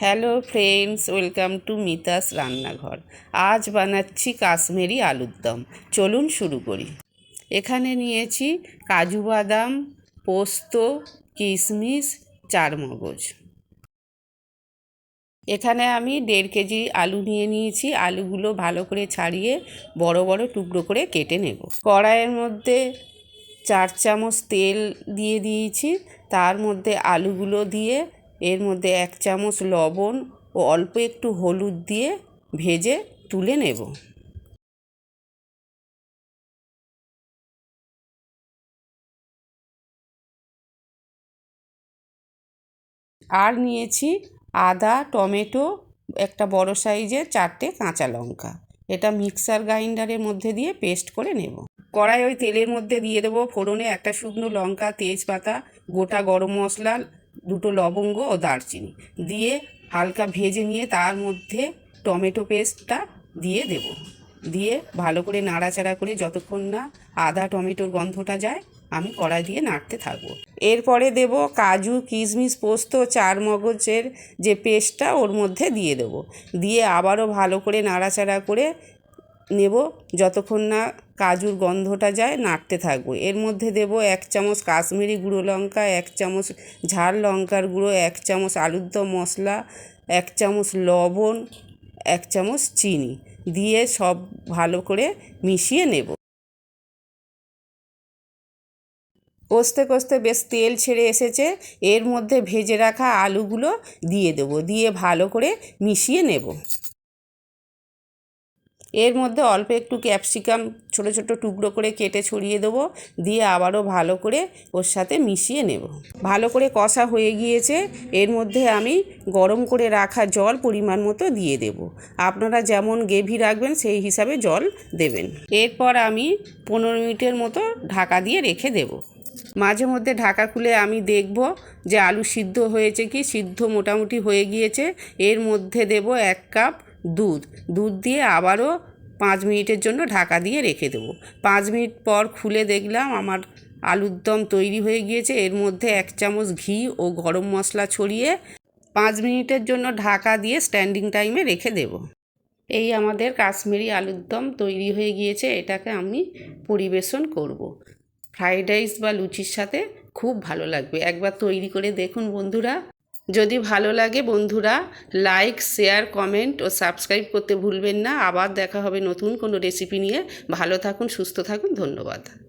Hello friends, welcome to Mita's রান্নাঘর। আজ বানাচ্ছি কাশ্মীরি আলুর দম। চলুন শুরু করি। এখানে নিয়েছি কাজু বাদাম, পোস্ত, কিশমিশ, চারমগজ। এখানে আমি দেড় কেজি আলু নিয়ে নিয়েছি। আলুগুলো ভালো করে ছাড়িয়ে বড় বড় টুকরো করে কেটে নেব। কড়াইয়ের মধ্যে চার চামচ তেল দিয়ে দিয়েছি। তার মধ্যে আলুগুলো দিয়ে এর মধ্যে এক চামচ লবণ ও অল্প একটু হলুদ দিয়ে ভেজে তুলে নেব। আর নিয়েছি আদা, টমেটো, একটা বড় সাইজের চারটে কাঁচা লঙ্কা। এটা মিক্সার গ্রাইন্ডারের মধ্যে দিয়ে পেস্ট করে নেব। কড়াই ওই তেলের মধ্যে দিয়ে দেবো ফোড়নে একটা শুকনো লঙ্কা, তেজপাতা, গোটা গরম মশলা দুটো লবঙ্গ ও দারচিনি দিয়ে হালকা ভেজে নিয়ে তার মধ্যে টমেটো পেস্টটা দিয়ে দেব। দিয়ে ভালো করে নাড়াচাড়া করে যতক্ষণ না আদা টমেটোর গন্ধটা যায়, আমি কড়াই দিয়ে নাড়তে থাকব। এরপরে দেব কাজু, কিশমিশ, পোস্ত চার মগজের যে পেস্টটা ওর মধ্যে দিয়ে দেবো। দিয়ে আবারও ভালো করে নাড়াচাড়া করে নেব যতক্ষণ না কাজুর গন্ধটা যায়, নাড়তে থাকব। এর মধ্যে দেব এক চামচ কাশ্মীরি গুঁড়ো লঙ্কা, এক চামচ ঝাল লঙ্কার গুঁড়ো, এক চামচ আলুর দম মশলা, এক চামচ লবণ, এক চামচ চিনি দিয়ে সব ভালো করে মিশিয়ে নেব। কষতে কষতে বেশ তেল ছেড়ে এসেছে। এর মধ্যে ভেজে রাখা আলুগুলো দিয়ে দেবো, দিয়ে ভালো করে মিশিয়ে নেব। এর মধ্যে অল্প একটু ক্যাপসিকাম ছোট ছোট টুকরো করে কেটে ছড়িয়ে দেবো, দিয়ে আবারও ভালো করে ওর সাথে মিশিয়ে নেব। ভালো করে কষা হয়ে গিয়েছে, এর মধ্যে আমি গরম করে রাখা জল পরিমাণ মতো দিয়ে দেব। আপনারা যেমন গ্রেভি রাখবেন, সেই হিসাবে জল দেবেন। এরপর আমি পনেরো মিনিটের মতো ঢাকা দিয়ে রেখে দেব। মাঝে মধ্যে ঢাকা খুলে আমি দেখব যে আলু সিদ্ধ হয়েছে কি, সিদ্ধ মোটামুটি হয়ে গিয়েছে। এর মধ্যে দেব এক কাপ দুধ। দুধ দিয়ে আবারও পাঁচ মিনিটের জন্য ঢাকা দিয়ে রেখে দেবো। পাঁচ মিনিট পর খুলে দেখলাম আমার আলুর দম তৈরি হয়ে গিয়েছে। এর মধ্যে এক চামচ ঘি ও গরম মশলা ছড়িয়ে পাঁচ মিনিটের জন্য ঢাকা দিয়ে স্ট্যান্ডিং টাইমে রেখে দেব। এই আমাদের কাশ্মীরি আলুর দম তৈরি হয়ে গিয়েছে। এটাকে আমি পরিবেশন করব। ফ্রাইড রাইস বা লুচির সাথে খুব ভালো লাগবে। একবার তৈরি করে দেখুন বন্ধুরা। যদি ভালো লাগে বন্ধুরা লাইক শেয়ার কমেন্ট ও সাবস্ক্রাইব করতে ভুলবেন না। আবার দেখা হবে নতুন কোনো রেসিপি নিয়ে। ভালো থাকুন, সুস্থ থাকুন। ধন্যবাদ।